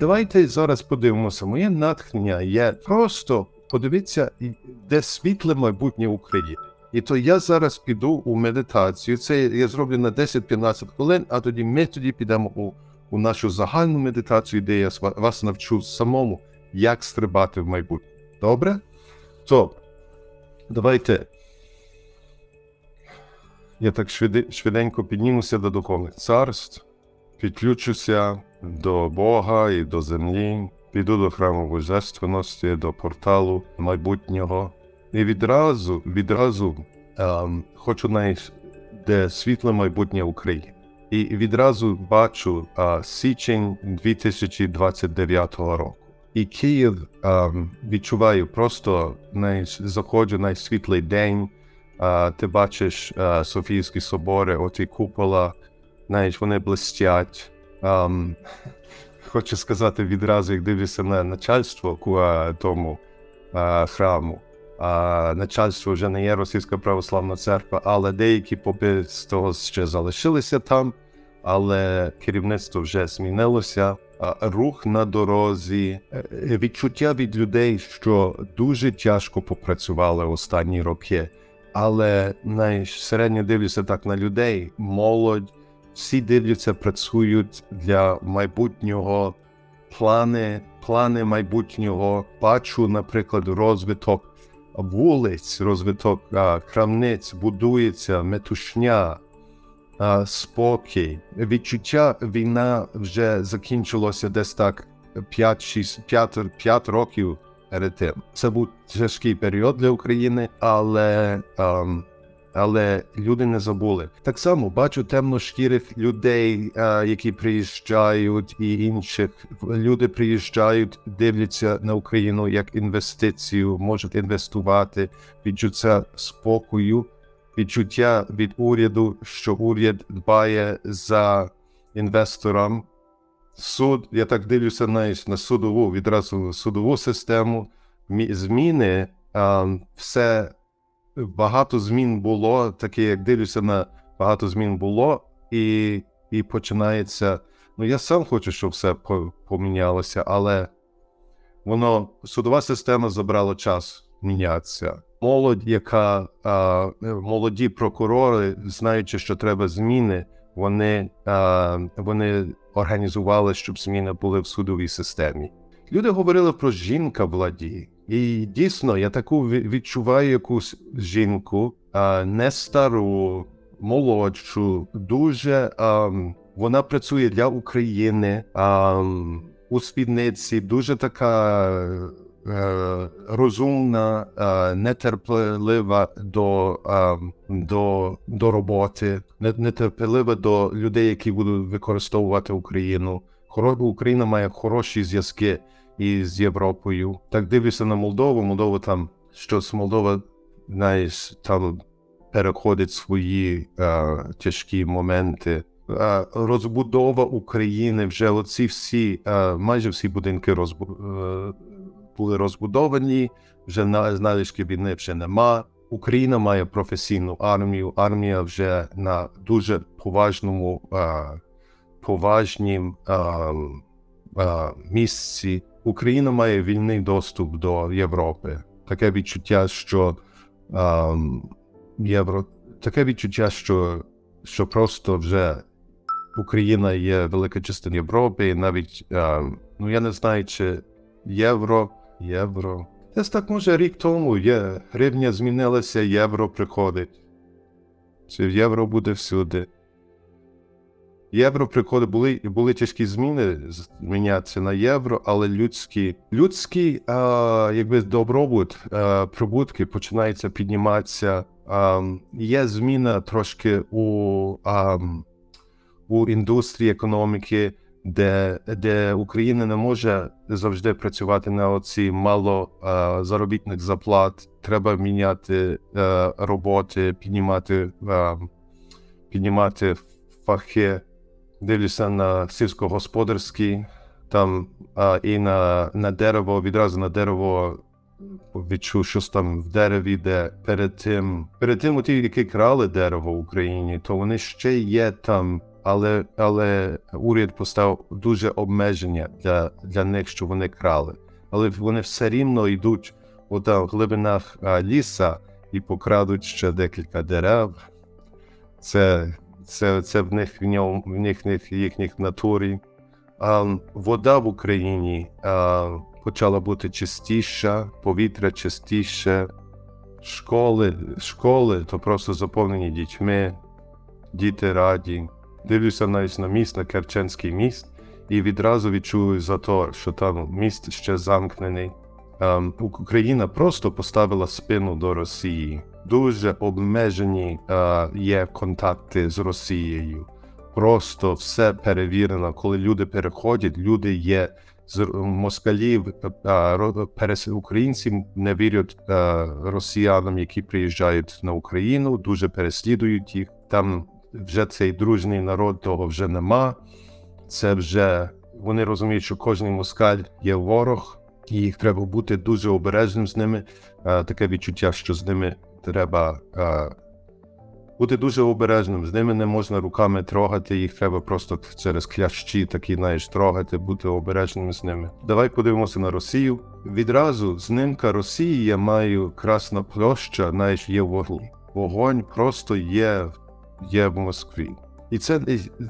давайте зараз подивимося. Моє натхнення є просто подивіться, де світле майбутнє України. І то я зараз піду у медитацію. Це я зроблю на 10-15 хвилин, а тоді ми тоді підемо у, у нашу загальну медитацію, де я вас навчу самому, як стрибати в майбутнє. Добре? То, давайте. Я так швиденько піднімуся до духовних царств, підключуся до Бога і до землі, піду до храму божественності, до порталу майбутнього. І відразу, відразу ем, хочу навіть, де світле майбутнє України. І відразу бачу а, січень 2029 року. І Київ ем, відчуваю просто най, заходжу на світлий день. А, ти бачиш а, Софійські собори, оті купола, знаєш, вони блистять. Ем, хочу сказати відразу, як дивлюся на начальство тому а, храму. А, начальство вже не є Російська православна церква, але деякі попи з того ще залишилися там, але керівництво вже змінилося. Рух на дорозі, е, е, відчуття від людей, що дуже тяжко попрацювали останні роки. Але знаєш, середньо дивлюся так на людей, молодь, всі дивляться, працюють для майбутнього плани, плани майбутнього. Бачу, наприклад, розвиток вулиць, розвиток а, крамниць, будується метушня, спокій. Відчуття війна вже закінчилося десь так 5-6 5, 5 років перед тим. Це був тяжкий період для України, але. ем, але люди не забули. Так само бачу темношкірих людей, е, які приїжджають, і інших люди приїжджають, дивляться на Україну як інвестицію, можуть інвестувати, відчуття спокою, відчуття від уряду, що уряд дбає за інвестором. Суд, я так дивлюся знаєш, на судову, відразу судову систему. Зміни, е, все багато змін було, таке, як дивлюся на багато змін було, і, і починається. Ну, я сам хочу, щоб все помінялося, але воно судова система забрала час мінятися. Молодь, яка а, молоді прокурори, знаючи, що треба зміни, вони, а, вони організували, щоб зміни були в судовій системі. Люди говорили про жінка владі. І дійсно, я таку відчуваю якусь жінку, не стару, молодшу, дуже вона працює для України у спідниці, дуже така е, розумна, нетерплива до, до, до роботи, не- нетерпелива до людей, які будуть використовувати Україну. Україна має хороші зв'язки із Європою. Так дивлюся на Молдову. Молдова там щось Молдова, знаєш, там переходить свої е, тяжкі моменти. Е, розбудова України вже оці всі, е, майже всі будинки розбу, е, були розбудовані, вже на залишки війни вже нема. Україна має професійну армію. Армія вже на дуже поважному, е, поважнім е, е, місці. Україна має вільний доступ до Європи. Таке відчуття, що е, євро, таке відчуття, що, що просто вже Україна є велика частина Європи, і навіть е, ну я не знаю, чи євро, євро. Десь так може рік тому є гривня змінилася, євро приходить. Чи євро буде всюди? Євро приходить, були, були тяжкі зміни змінятися на євро, але людські, людський а, якби добробут, а, прибутки починаються підніматися. А, є зміна трошки у, а, у індустрії економіки, де, де Україна не може завжди працювати на оці мало а, заробітних заплат. Треба міняти а, роботи, піднімати, а, піднімати фахи дивлюся на сільськогосподарський, там а, і на, на дерево, відразу на дерево відчув щось там в дереві, де перед тим, перед тим, ті, які крали дерево в Україні, то вони ще є там але, але уряд поставив дуже обмеження для, для них, що вони крали. Але вони все рівно йдуть в глибинах ліса і покрадуть ще декілька дерев. Це, це, це в них в ньому в них, їхніх натурі. А, вода в Україні а, почала бути чистіша, повітря чистіше, школи, школи то просто заповнені дітьми, діти раді. Дивлюся навіть на міст, на Керченський міст, і відразу відчую за те, що там міст ще замкнений. Ем, Україна просто поставила спину до Росії. Дуже обмежені е, є контакти з Росією. Просто все перевірено. Коли люди переходять, люди є з москалів, е, українці не вірять е, росіянам, які приїжджають на Україну, дуже переслідують їх. Там вже цей дружний народ того вже нема. Це вже вони розуміють, що кожен москаль є ворог, і їх треба бути дуже обережним з ними. Е, Таке відчуття, що з ними треба е, бути дуже обережним. З ними не можна руками трогати, їх треба просто через клящі такі, знаєш, трогати, бути обережним з ними. Давай подивимося на Росію. Відразу знимка Росії я маю Красна площа, знаєш, є вогонь. Вогонь просто є, є в Москві. І це,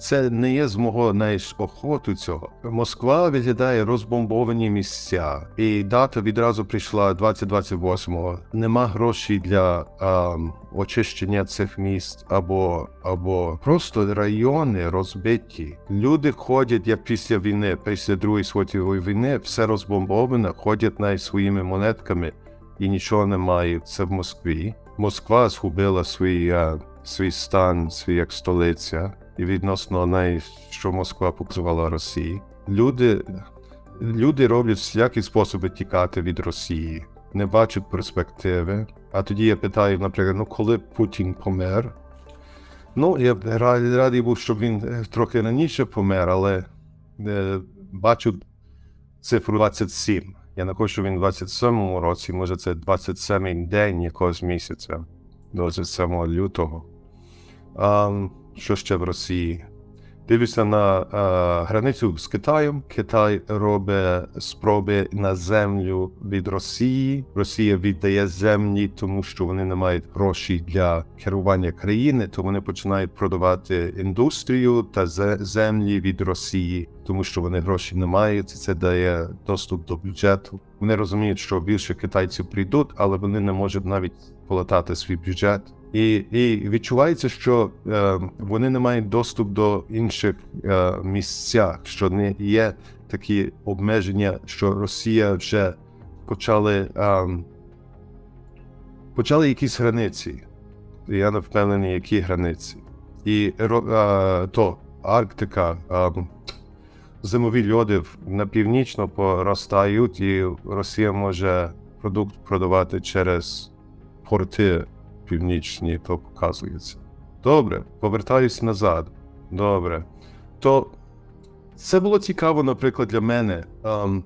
це не є з мого знаєш, охоту цього. Москва виглядає розбомбовані місця, і дата відразу прийшла 2028-го. Нема грошей для ам, очищення цих міст, або, або просто райони розбиті. Люди ходять як після війни, після Другої світової війни, все розбомбоване, ходять навіть своїми монетками і нічого немає. Це в Москві. Москва згубила е, свій стан, свій як столиця, і відносно неї, що Москва показувала Росії. Люди, люди роблять всякі способи тікати від Росії, не бачать перспективи. А тоді я питаю, наприклад, ну коли Путін помер? Ну, я б радий, був, щоб він е, трохи раніше помер, але е, бачу цифру 27. Я не хочу, він в 27-му році, може це 27-й день якогось місяця, 27 лютого. А, що ще в Росії? Дивлюся на е, границю з Китаєм. Китай робить спроби на землю від Росії. Росія віддає землі, тому що вони не мають грошей для керування країни, то вони починають продавати індустрію та зе- землі від Росії, тому що вони грошей не мають. Це дає доступ до бюджету. Вони розуміють, що більше китайців прийдуть, але вони не можуть навіть полатати свій бюджет. І, і відчувається, що е, вони не мають доступ до інших е, місцях, що не є такі обмеження, що Росія вже почали, е, почали якісь границі. Я не впевнений, які границі. І ро- е, то Арктика, е, зимові льоди на північно поростають, і Росія може продукт продавати через порти північні, то показується. Добре, повертаюсь назад. Добре. То це було цікаво, наприклад, для мене ем,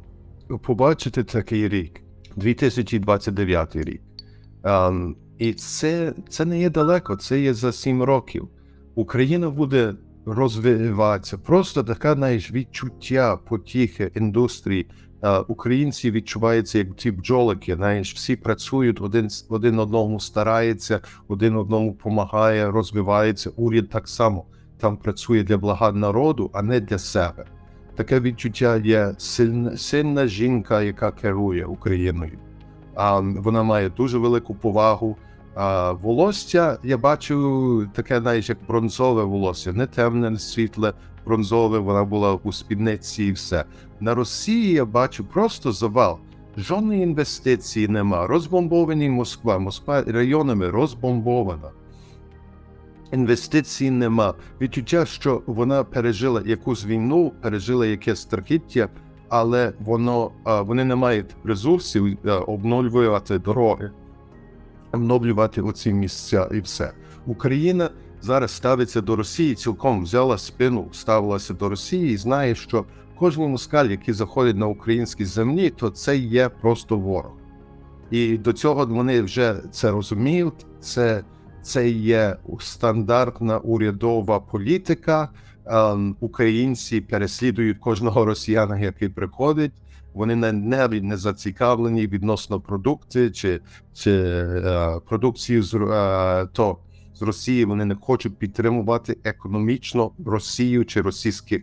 побачити такий рік, 2029 рік. Ем, і це, це не є далеко, це є за 7 років. Україна буде розвиватися. Просто таке знаєш, відчуття потіхи індустрії. Українці відчуваються як ті бджолики, знаєш, всі працюють, один, один одному старається, один одному допомагає, розвивається. Уряд так само там працює для блага народу, а не для себе. Таке відчуття є сильна, сильна жінка, яка керує Україною. А вона має дуже велику повагу. А волосся я бачу таке, знаєш, як бронзове волосся, не темне, не світле, бронзове. Вона була у спідниці і все. На Росії я бачу просто завал. Жодної інвестиції нема. Розбомбовані Москва. Москва районами розбомбована. Інвестицій нема. Відчуття, що вона пережила якусь війну, пережила якесь страхіття, але воно вони не мають ресурсів обновлювати дороги, обновлювати оці місця і все. Україна зараз ставиться до Росії, цілком взяла спину, ставилася до Росії і знає, що кожен москаль, який заходить на українські землі, то це є просто ворог. І до цього вони вже це розуміють, це це є стандартна урядова політика. Ем, Українці переслідують кожного росіяна, який приходить. Вони не, не, зацікавлені відносно продукти чи, чи е, продукції з, е, то з Росії. Вони не хочуть підтримувати економічно Росію чи російських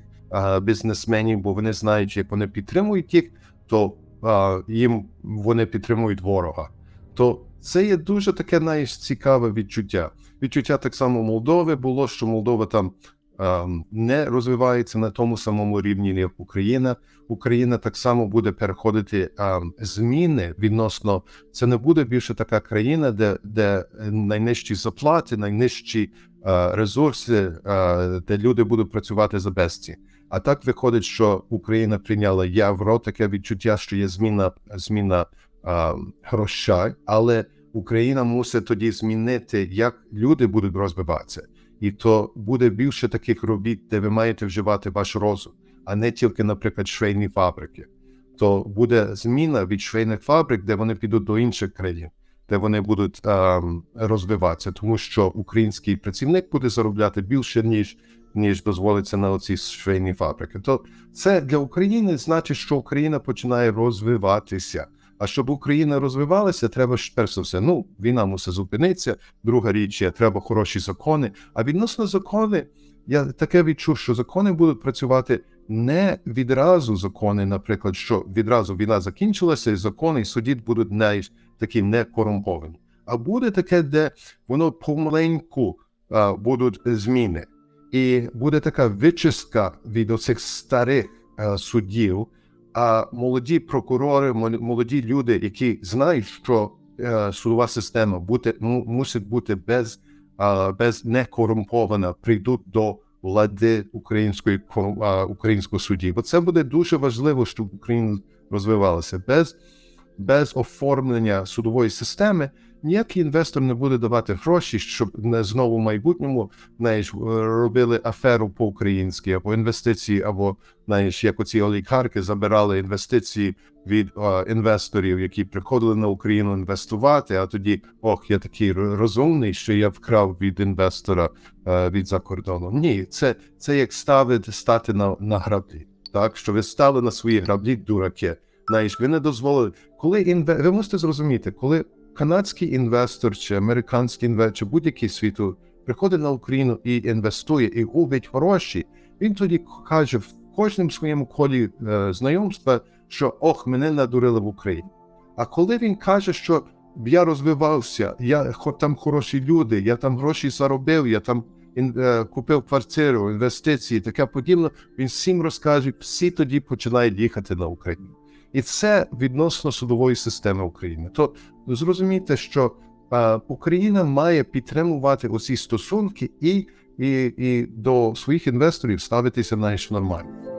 бізнесменів, бо вони знають, як вони підтримують їх, то е, їм вони підтримують ворога. То це є дуже таке найцікаве відчуття. Відчуття так само Молдови було, що Молдова там ем, не розвивається на тому самому рівні, як Україна. Україна так само буде переходити ем, зміни відносно. Це не буде більше така країна, де, де найнижчі заплати, найнижчі е, ресурси, е, де люди будуть працювати за безці. А так виходить, що Україна прийняла євро, таке відчуття, що є зміна, зміна е, грошей, але Україна мусить тоді змінити, як люди будуть розвиватися. І то буде більше таких робіт, де ви маєте вживати ваш розум, а не тільки, наприклад, швейні фабрики. То буде зміна від швейних фабрик, де вони підуть до інших країн, де вони будуть ем, розвиватися, тому що український працівник буде заробляти більше, ніж ніж дозволиться на оці швейні фабрики. То це для України значить, що Україна починає розвиватися. А щоб Україна розвивалася, треба ж перш за все. Ну, війна мусить зупинитися. Друга річ є, треба хороші закони. А відносно закони, я таке відчув, що закони будуть працювати не відразу. Закони, наприклад, що відразу війна закінчилася, і закони і суді будуть не такі не корумповані. А буде таке, де воно помаленьку а, будуть зміни, і буде така вичистка від оцих старих а, суддів. А молоді прокурори, мол- молоді люди, які знають, що е, судова система бути, му- мусить бути без, а, без некорумпована, прийдуть до влади української а, українського судді. Бо це буде дуже важливо, щоб Україна розвивалася. Без, без оформлення судової системи ніякий інвестор не буде давати гроші, щоб не знову в майбутньому знаєш, робили аферу по-українськи або інвестиції, або знаєш, як оці олігархи забирали інвестиції від е, інвесторів, які приходили на Україну інвестувати. А тоді ох, я такий розумний, що я вкрав від інвестора е, від за кордону. Ні, це, це як ставити стати на, на граблі. Так, що ви стали на свої граблі, дураки. Знаєш, ви не дозволили. Коли інве... ви мусите зрозуміти, коли канадський інвестор чи американський інвестор, чи будь-який світу приходить на Україну і інвестує, і губить гроші, він тоді каже в кожному своєму колі е, знайомства, що ох, мене надурили в Україні. А коли він каже, що я розвивався, я там хороші люди, я там гроші заробив, я там ін, е, купив квартиру, інвестиції, таке подібне, він всім розкаже, всі тоді починають їхати на Україну. І це відносно судової системи України. То зрозумійте, що Україна має підтримувати усі стосунки і, і, і до своїх інвесторів ставитися знаєш, нормально.